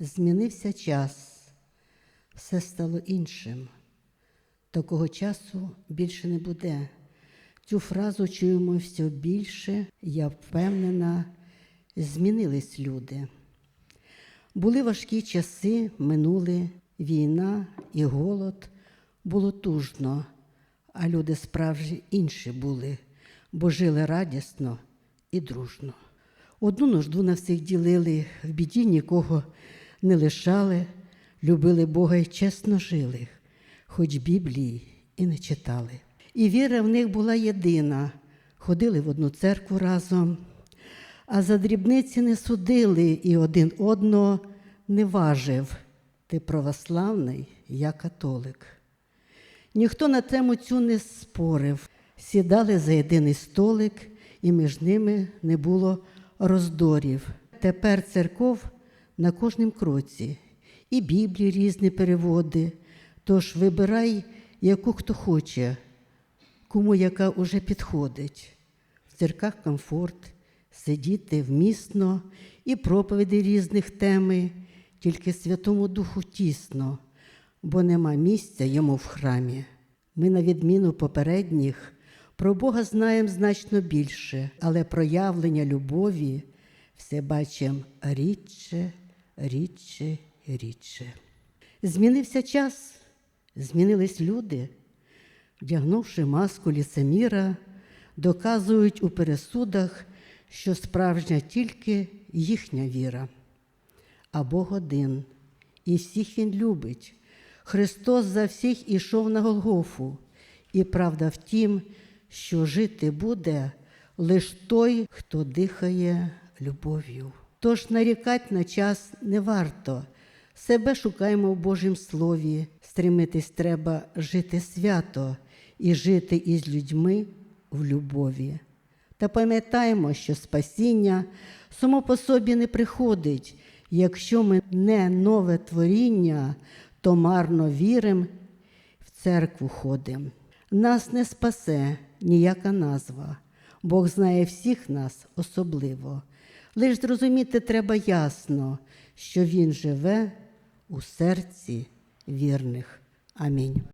Змінився час, все стало іншим. Такого часу більше не буде. Цю фразу чуємо все більше, я впевнена, змінились люди. Були важкі часи, минули війна і голод, було тужно, а люди справжні інші були, бо жили радісно і дружно. Одну нужду на всіх ділили, в біді нікого не лишали, любили Бога і чесно жили, хоч Біблії і не читали. І віра в них була єдина, ходили в одну церкву разом, а за дрібниці не судили і один одного не важив. Ти православний, я католик. Ніхто на тему цю не спорив. Сідали за єдиний столик, і між ними не було роздорів. Тепер церков на кожному кроці, і Біблії різні переводи. Тож вибирай, яку хто хоче, кому яка уже підходить. В церках комфорт, сидіти вмісно і проповіді різних теми, тільки Святому Духу тісно, бо нема місця йому в храмі. Ми, на відміну попередніх, про Бога знаємо значно більше, але проявлення любові все бачимо рідше, рідше, рідше. Змінився час, змінились люди, вдягнувши маску ліцеміра, доказують у пересудах, що справжня тільки їхня віра. А Бог один, і всіх Він любить. Христос за всіх ішов на Голгофу, і правда в тім, що жити буде лиш той, хто дихає любов'ю. Тож нарікать на час не варто. Себе шукаємо в Божім Слові, стремитись треба жити свято і жити із людьми в любові. Та пам'ятаємо, що спасіння само по собі не приходить. Якщо ми не нове творіння, то марно вірим, в церкву ходим. Нас не спасе ніяка назва. Бог знає всіх нас особливо. Лиш зрозуміти треба ясно, що Він живе у серці вірних. Амінь.